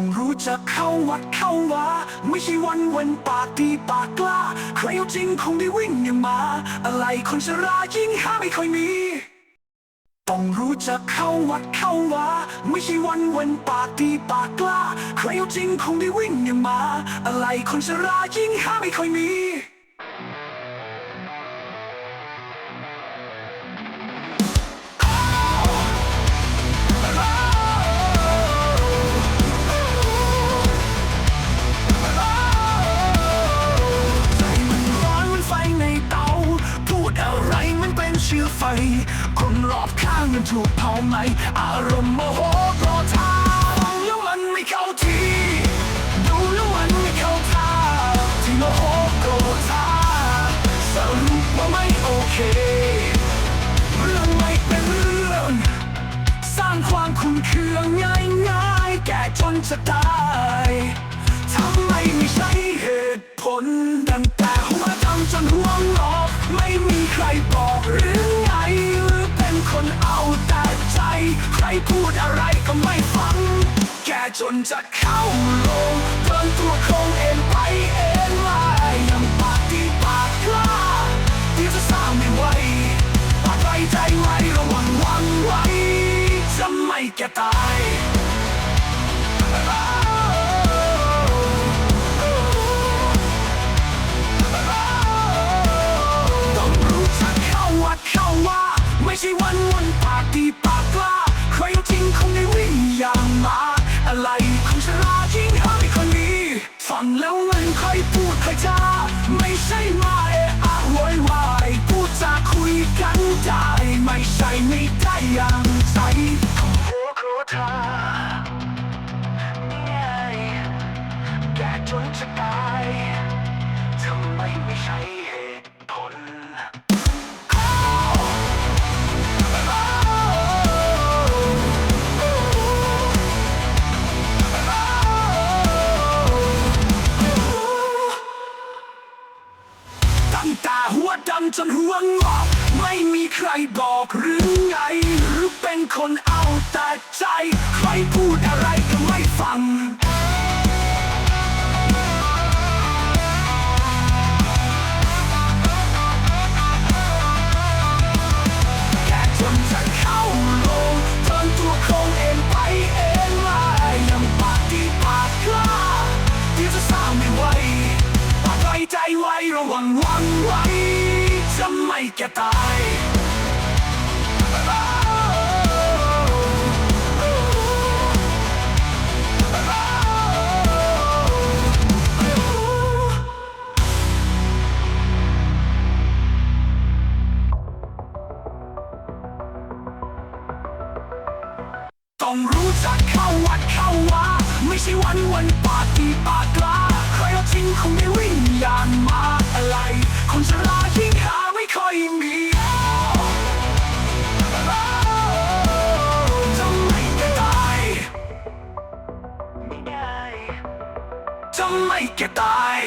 ต้องรู้จักเข้าวัดเข้าวาไม่ใช่วันเว้นปากดีปากกล้า ใครเอาจริงคงได้วิ่งอย่างมา อะไรคนชรายิ่งหาไม่ค่อยมี ต้องรู้จักเข้าวัดเข้าวาไม่ใช่วันเว้นปากดีปากกล้า ใครเอาจริงคงได้วิ่งอย่างมา อะไรคนชรายิ่งหาไม่ค่อยมี มันถูกเผาไหม อารมณ์โมโหโกรธาฟังแล้วมันไม่เข้าทีดูแล้วมันไม่เข้าท่าที่โมโหโกรธาสรุปว่าไม่โอเค เรื่องไม่เป็นเรื่อง สร้างความคุ้นเคืองง่ายง่ายๆ แก่จนจะตาย จนจะเข้าลงเดินตัวคงเองไปเองมายังปากดีปากกล้าที่จะสร้างไม่ไหวปากไรใจไว้ระวังวังไว้จะไม่แก่ตายต้องรู้จักเข้าวัดเข้าว่าไม่ใช่วันวันปากดีปากกล้าใครเอาจริงคงได้วิ่งอย่าง กันได้ จนหัวงอกไม่มีใครบอกหรือไง หรือเป็นคนเอาแต่ใจ ใครพูดอะไรก็ไม่ฟัง แก่ตายต้องรู้จักเข้าวัดเข้าวาไม่ใช่วันวันปากดีปากลาใครเอาจริงคงไม่วิ่งยางมาอะไร คนชรายิ่ง จะไม่แก่ตาย